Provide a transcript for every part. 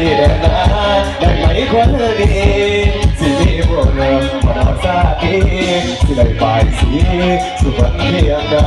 ที่แดนนาได้ไหมคนดีสิมีพวกเรามาดอกซาดีสิได้ไปสีสุวรรณเพียงดา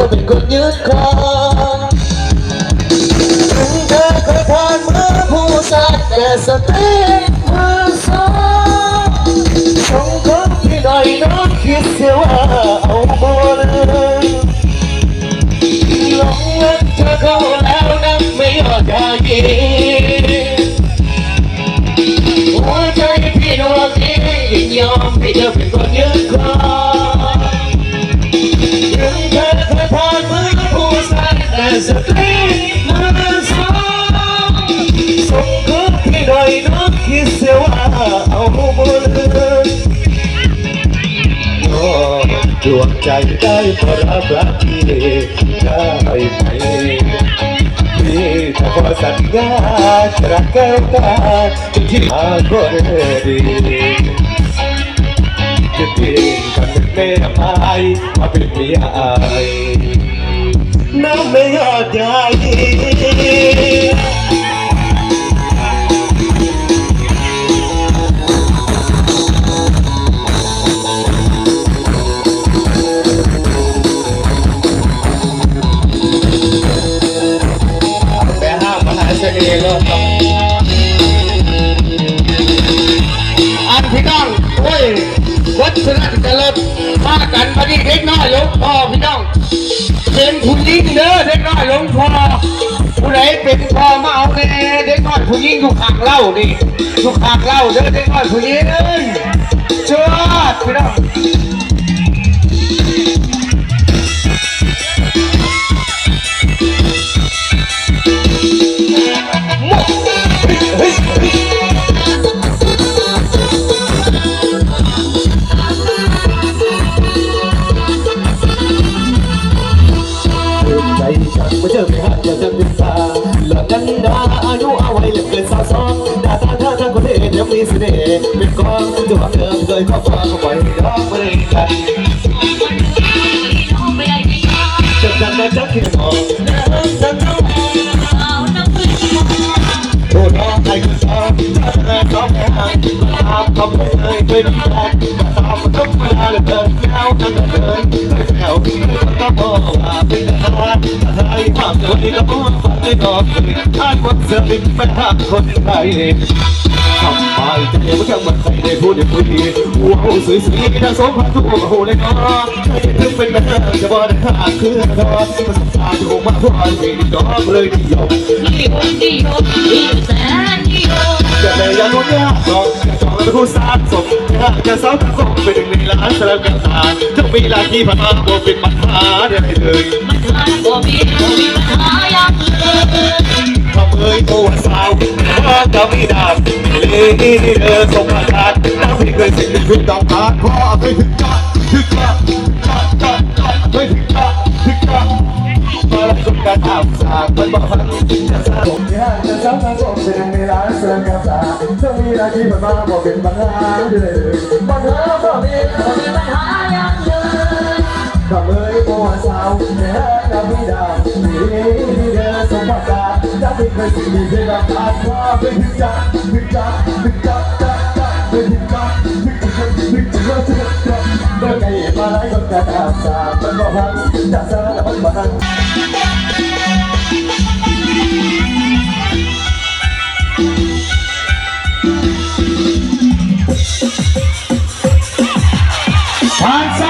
อมให้เธอเป็นคนยึดครองถึงเธอเคยผ่านมือผู้ชายแต่สติมือสองสงคบพี่ ดเสียว่าเอาบุญโอ้ดวงใจได้พอรับรักที่ได้ไหมพี่จะขอสัญญาจรักแก้วตาจนที่หาคนดีจะเปลี่ยนกันเป็นแม่ไม้มาเป็นเมียอายน้ำไม่ยอ ดยาย เป็นพอมาเอาแน่เด็กน้อยผู้หญิงอยู่ข้างเล่านี่อยู่ข้างเล่าเด้อเด็กน้อยผู้หญิงเอ้ยเชิดพี่น้อง บอกว่าไม่นอกเลยท่านคนเสือบินไปหาคนไทยทำไมจะเห็นว่าแค่มันใครได้พูดได้พูดดีว้าวสวยๆน่าสมพันทุกโอ้โหเลยก็ใครถึงเป็นแม่จะบอกได้ขาดคือทอดมันสาจะคงมาพอไม่ดีดอกเลยทีเดียวดีโอดีโอดีแสนดีโอจะได้ยังวันนี้สองจะจองแล้วคู่สามสมจะสาวจะส่งไปถึงในร้านสลับกันตาจะมีลาที่ผ่านมาบ่เป็นปัญหาได้เลยมันหาบ่มีบ่มีปัญหาอย่างอื่นทำเอ้ยตัวสาวว่าจะมีดาบเลยเออสมมาทานน้ำไม่เคยสิ่งที่คุณต้องการขอเคยถึงจอดถึงจอดจอดจอดจอดถึงจอดถึงจอดมาล้วก็การอาบสามันบ้าง ผมที่ห้างจะสร้างทางผมเป็นในร้านเสริมกาแฟจะมีหน้าที่ผ่านมาบอกเป็นปัญหาเลยปัญหาบ่มีบ่มีปัญหาอย่างอื่นทำเอ้ยบัวสาวเนื้อดำพี่ดาวมีเดือสมบัติจะเป็นเคยสิ่งดีที่เราผ่านมาเป็นถึงจักถึงจักถึงจักจักจักเป็นถึงจักถึงจักถึงจักจักเมื่อไงมาไหนก็จะตามสามันก็พังจะสารพัดมันผ่าน ซ้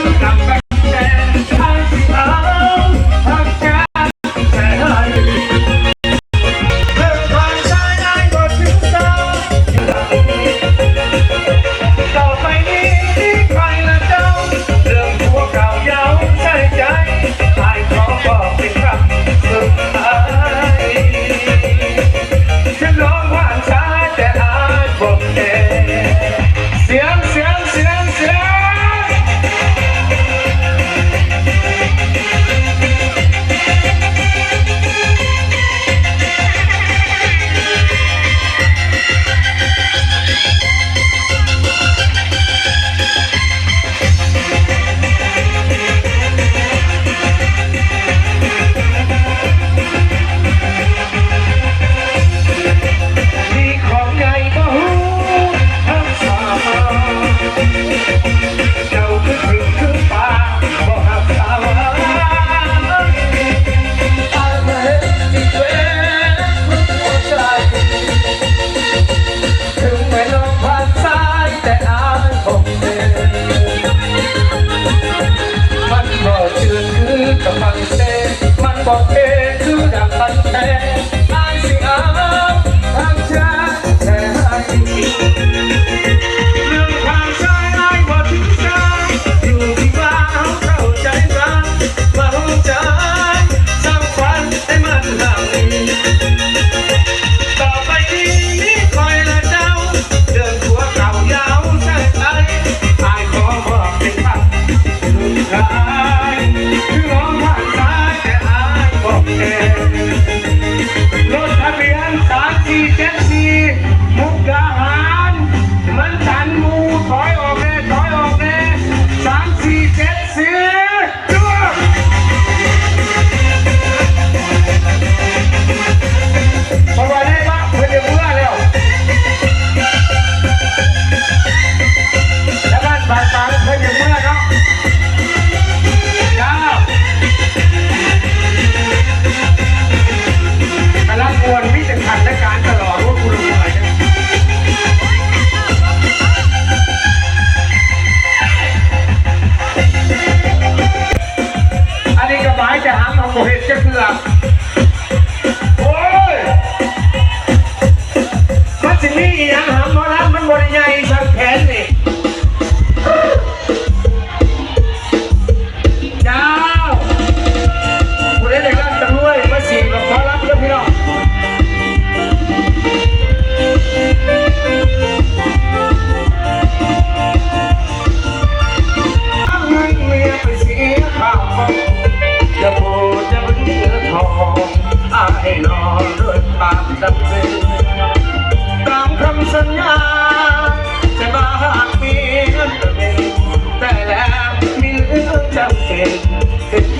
มั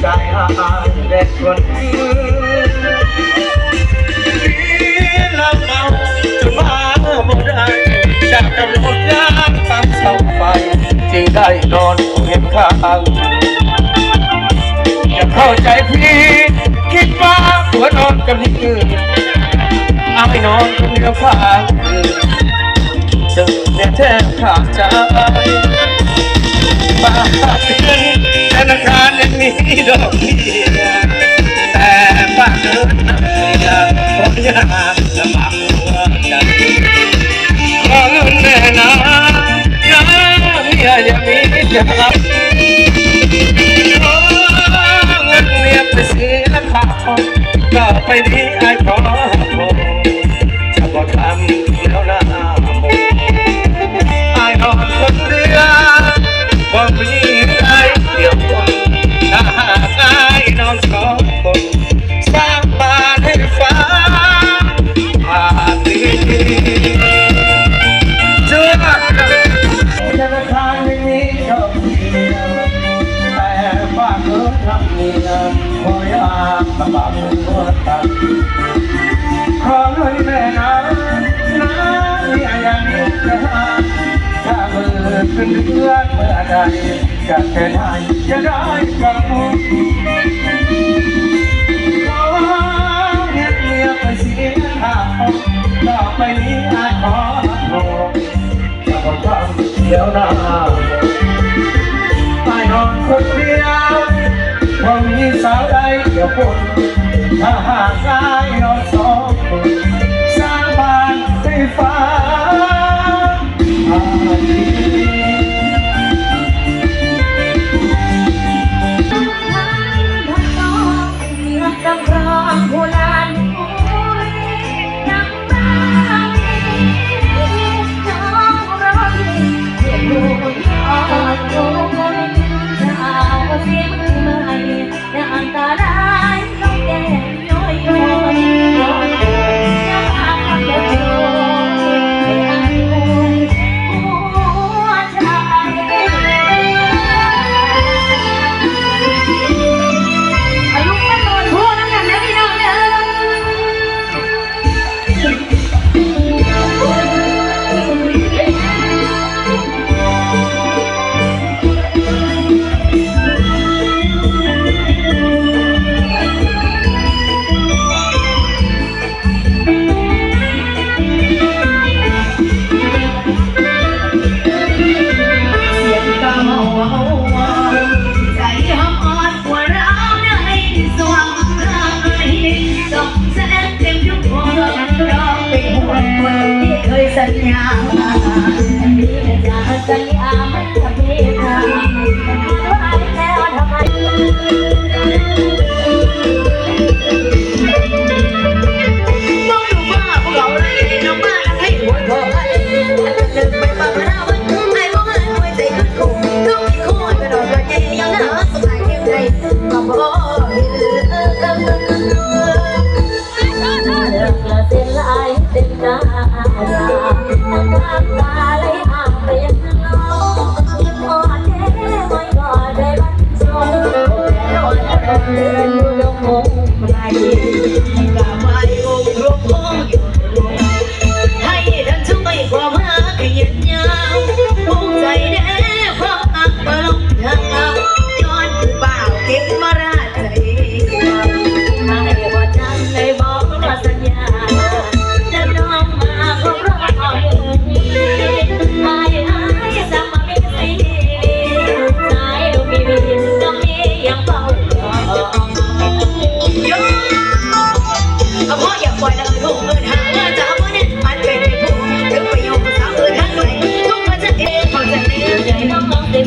ใจอาเด็กวันนี้ลำเอาจะมาบ่ได้จากกำหนดยามตามเสาไฟจึงได้นอนเห็นข้างอย่าเข้าใจพี่คิดว่าหัวนอนกับนี่อื่นเอาไปนอนกับเนื้อผ้าอื่นจึงเนี่ยแทบขาดใจ บ้าทเงินธนาคารยังมีดอกเบี้ยแต่บ้านเดินผมยากลำบากหัวใจขอเงินแม่นะนะเมียยังมีจะรับขอเงินเมียไปเสียลำบากก็ไปดี ได้กับแค่ไหนจะได้กับมุกเราเงียบเงียบไปเสียหาต่อไปนี้อาขอรับโบอกว่าเดี๋ยวหน้าไปนอนคนเดียวพอมีสาวใดเดี๋ยวคนถ้าหาก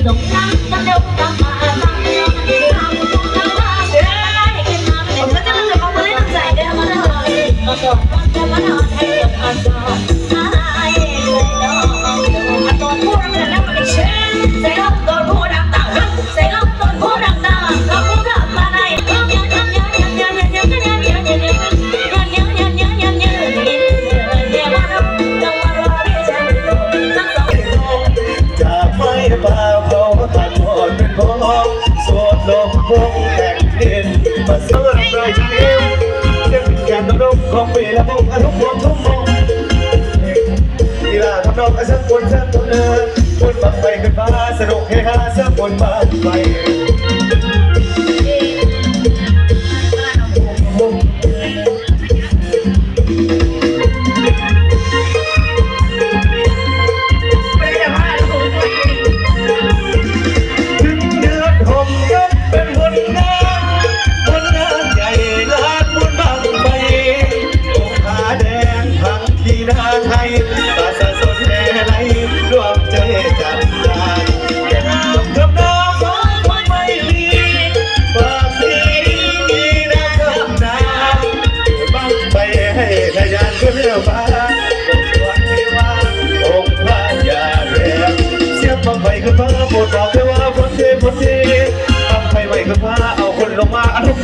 Đúng! สักคนสักคนเออคนบังไฟขึ้นฟ้าสนุกเฮฮาสักคนบังไฟ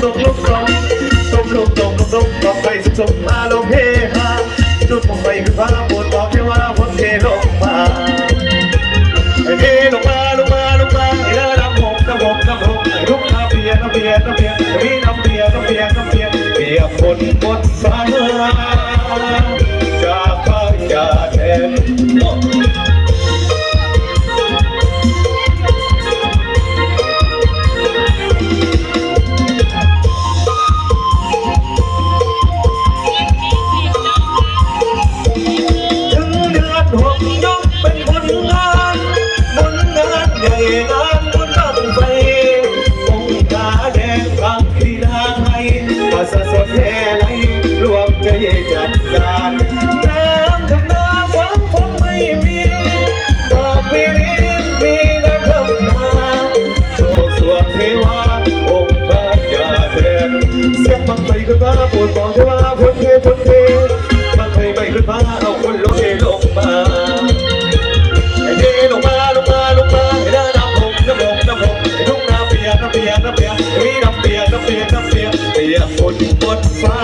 ตกลงตกตกลุกตกลงตกไปสุขสมมาลงเฮฮาจุดผมไปคือพาปวดบอกแค่ว่าพนเทลงมาเทลงมาลงมาลงมาไอ้เด้อน้ำหกน้ำหกน้ำหกลุกน้ำเบียร์น้ำเบียร์น้ำเบียร์มีน้ำเบียร์น้ำเบียร์น้ำเบียร์เบียร์ฝนบนฟ้า ปวดบอกเทวาคนเทคนเทบางทีไม่ขึ้นมาเอาคนลงเทลงมาไอ้เทลงมาลงมาลงมาไอ้น้ำน้ำหงน้ำหงน้ำหงไอ้ทุ่งน้ำเปียกน้ำเปียกน้ำเปียกไอ้มีน้ำเปียกน้ำเปียกน้ำเปียกเปียกฝนบนฟ้า